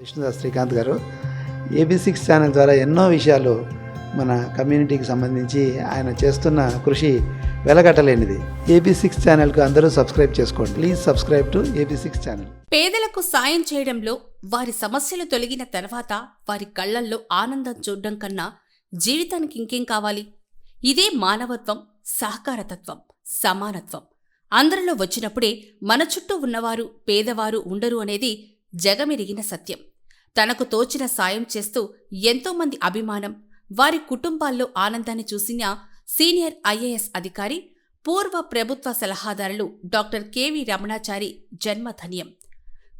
విష్ణుదాస్ శ్రీకాంత్ గారు. AB six channel ద్వారా ఎన్నో విషయాలు మన కమ్యూనిటీకి సంబంధించి ఆయన చేస్తున్న కృషి వెలగట్టలేనిది. ఏబీ సిక్స్ ఛానల్కు అందరూ సబ్స్క్రైబ్ చేసుకోండి. Please subscribe to A B six channel. పేదలకు సాయం చేయడంలో వారి సమస్యలు తొలగిన తర్వాత వారి కళ్ళల్లో ఆనందం చూడడం కన్నా జీవితానికి ఇంకేం కావాలి? ఇదే మానవత్వం సహకారతత్వం సమానత్వం. అందరిలో వచ్చినప్పుడే మన చుట్టూ ఉన్నవారు పేదవారు ఉండరు అనేది జగమెరిగిన సత్యం. తనకు తోచిన సాయం చేస్తూ ఎంతోమంది అభిమానం వారి కుటుంబాల్లో ఆనందాన్ని చూసిన సీనియర్ ఐఏఎస్ అధికారి పూర్వ ప్రభుత్వ సలహాదారులు డాక్టర్ కెవి రమణాచారి జన్మధన్యం.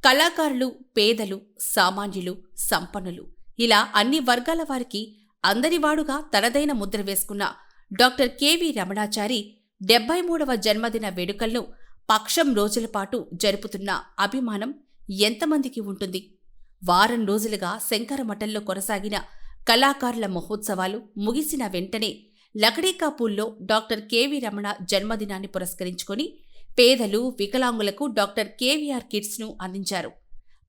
కళాకారులు పేదలు సామాన్యులు సంపన్నులు. ఇలా అన్ని వర్గాల వారికి అందరివాడుగా తనదైన ముద్ర వేసుకున్న డాక్టర్ కెవి రమణాచారి డెబ్బై మూడవ జన్మదిన వేడుకలను పక్షం రోజుల పాటు జరుపుతున్న అభిమానం ఎంతమందికి ఉంటుంది? వారం రోజులుగా శంకరమఠంలో కొనసాగిన కళాకారుల మహోత్సవాలు ముగిసిన వెంటనే లకడీకాపూల్లో డాక్టర్ కెవి రమణ జన్మదినాన్ని పురస్కరించుకొని పేదలు వికలాంగులకు డాక్టర్ కేవీఆర్ కిట్స్ను అందించారు.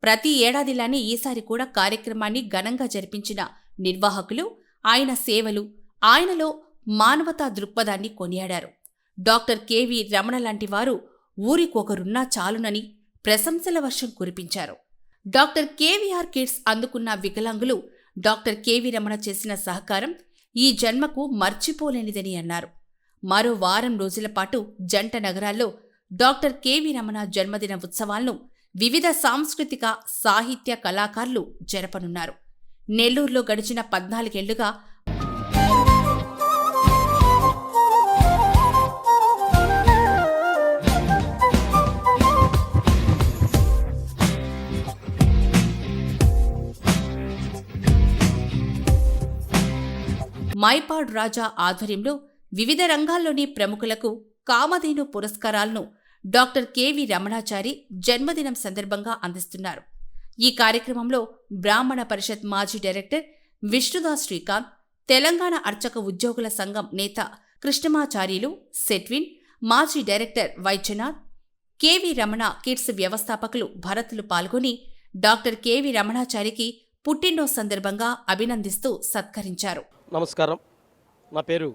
ప్రతి ఏడాదిలానే ఈసారి కూడా కార్యక్రమాన్ని ఘనంగా జరిపించిన నిర్వాహకులు ఆయన సేవలు ఆయనలో మానవతా దృక్పథాన్ని కొనియాడారు. డాక్టర్ కెవి రమణ లాంటి వారు ఊరికొకరున్నా చాలునని ప్రశంసల వర్షం కురిపించారు. డాక్టర్ కేవీఆర్ కిడ్స్ అందుకున్న వికలాంగులు డాక్టర్ కేవి రమణ చేసిన సహకారం ఈ జన్మకు మర్చిపోలేనిదని అన్నారు. మరో వారం రోజుల పాటు జంట నగరాల్లో డాక్టర్ కేవి రమణ జన్మదిన ఉత్సవాలను వివిధ సాంస్కృతిక సాహిత్య కళాకారులు జరపనున్నారు. నెల్లూరులో గడిచిన పద్నాలుగేళ్ళుగా మైపాడ్ రాజా ఆధ్వర్యంలో వివిధ రంగాల్లోని ప్రముఖులకు కామధేను పురస్కారాలను డాక్టర్ కెవి రమణాచారి జన్మదినం సందర్భంగా అందిస్తున్నారు. ఈ కార్యక్రమంలో బ్రాహ్మణ పరిషత్ మాజీ డైరెక్టర్ విష్ణుదాస్ శ్రీకాంత్ తెలంగాణ అర్చక ఉద్యోగుల సంఘం నేత కృష్ణమాచార్యులు సెట్విన్ మాజీ director Vaidyanath K V Ramana kids వ్యవస్థాపకులు భరత్లు పాల్గొని డాక్టర్ కెవి రమణాచారికి పుట్టినరోజు సందర్భంగా అభినందిస్తూ సత్కరించారు. నమస్కారం. నా పేరు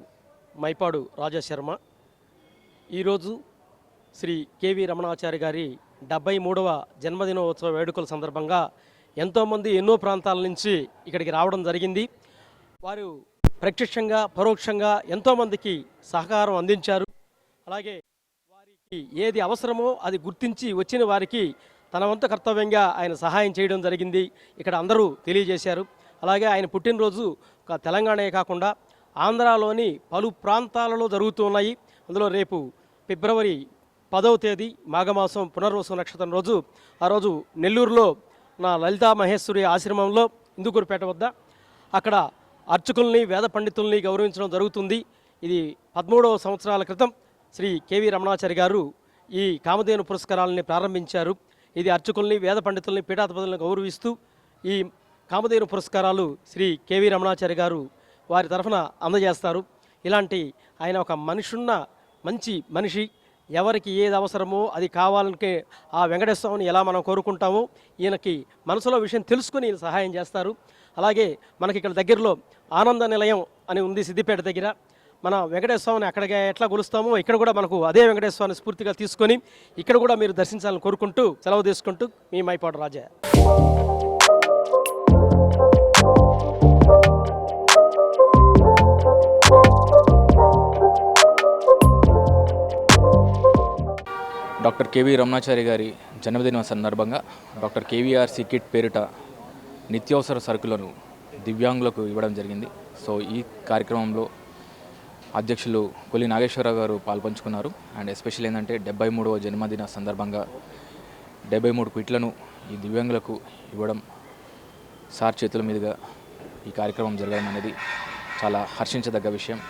మైపాడు రాజా శర్మ ఈరోజు శ్రీ కేవి రమణాచారి గారి డెబ్బై మూడవ జన్మదినోత్సవ వేడుకల సందర్భంగా ఎంతోమంది ఎన్నో ప్రాంతాల నుంచి ఇక్కడికి రావడం జరిగింది. వారు ప్రత్యక్షంగా పరోక్షంగా ఎంతోమందికి సహకారం అందించారు. అలాగే వారికి ఏది అవసరమో అది గుర్తించి వచ్చిన వారికి తన వంతు కర్తవ్యంగా ఆయన సహాయం చేయడం జరిగింది. ఇక్కడ అందరూ తెలియజేశారు. అలాగే ఆయన పుట్టినరోజు ఒక తెలంగాణే కాకుండా ఆంధ్రాలోని పలు ప్రాంతాలలో జరుగుతున్నాయి అందులో రేపు ఫిబ్రవరి పదవ తేదీ మాఘమాసం పునర్వసు నక్షత్రం రోజు. ఆ రోజు నెల్లూరులో నా లలితా మహేశ్వరి ఆశ్రమంలో ఇందుకూరుపేట వద్ద అక్కడ అర్చకుల్ని వేద పండితుల్ని గౌరవించడం జరుగుతుంది. ఇది పదమూడవ సంవత్సరాల క్రితం శ్రీ కేవీ రమణాచారి గారు ఈ కామధేను పురస్కారాలని ప్రారంభించారు. ఇది అర్చకుల్ని వేద పండితుల్ని పీఠాధిపతులను గౌరవిస్తూ ఈ కామధేను పురస్కారాలు శ్రీ కేవీ రమణాచారి గారు వారి తరఫున అందజేస్తారు. ఇలాంటి ఆయన ఒక మనిషున్న మంచి మనిషి. ఎవరికి ఏది అవసరమో అది కావాలంటే ఆ వెంకటేశ్వరని ఎలా మనం కోరుకుంటామో ఈయనకి మనసులో విషయం తెలుసుకుని సహాయం చేస్తారు. అలాగే మనకి ఇక్కడ దగ్గరలో ఆనంద నిలయం అని ఉంది సిద్దిపేట దగ్గర. మన వెంకటేశ్వరని అక్కడికి ఎట్లా కొలుస్తామో ఇక్కడ కూడా మనకు అదే వెంకటేశ్వరని స్ఫూర్తిగా తీసుకొని ఇక్కడ కూడా మీరు దర్శించాలని కోరుకుంటూ సెలవు తీసుకుంటూ మీ Maipadu Raja. Doctor K V Ramanachari గారి జన్మదినం సందర్భంగా డాక్టర్ కేవీఆర్సి కిట్ పేరిట నిత్యావసర సరుకులను దివ్యాంగులకు ఇవ్వడం జరిగింది. సో ఈ కార్యక్రమంలో అధ్యక్షులు కొల్లి నాగేశ్వరరావు గారు పాల్పంచుకున్నారు. అండ్ ఎస్పెషల్ ఏంటంటే డెబ్బై మూడవ జన్మదిన సందర్భంగా డెబ్బై మూడు క్విట్లను ఈ దివ్యాంగులకు ఇవ్వడం సార్ చేతుల మీదుగా ఈ కార్యక్రమం జరగడం అనేది చాలా హర్షించదగ్గ విషయం.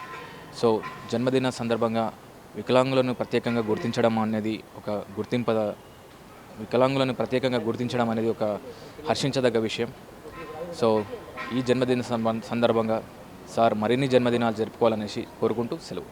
సో జన్మదిన సందర్భంగా వికలాంగులను ప్రత్యేకంగా గుర్తించడం అనేది ఒక గుర్తింప వికలాంగులను ప్రత్యేకంగా గుర్తించడం అనేది ఒక హర్షించదగ్గ విషయం. సో ఈ జన్మదిన సందర్భంగా సార్ మరిన్ని జన్మదినాలు జరుపుకోవాలనేసి కోరుకుంటూ సెలవు.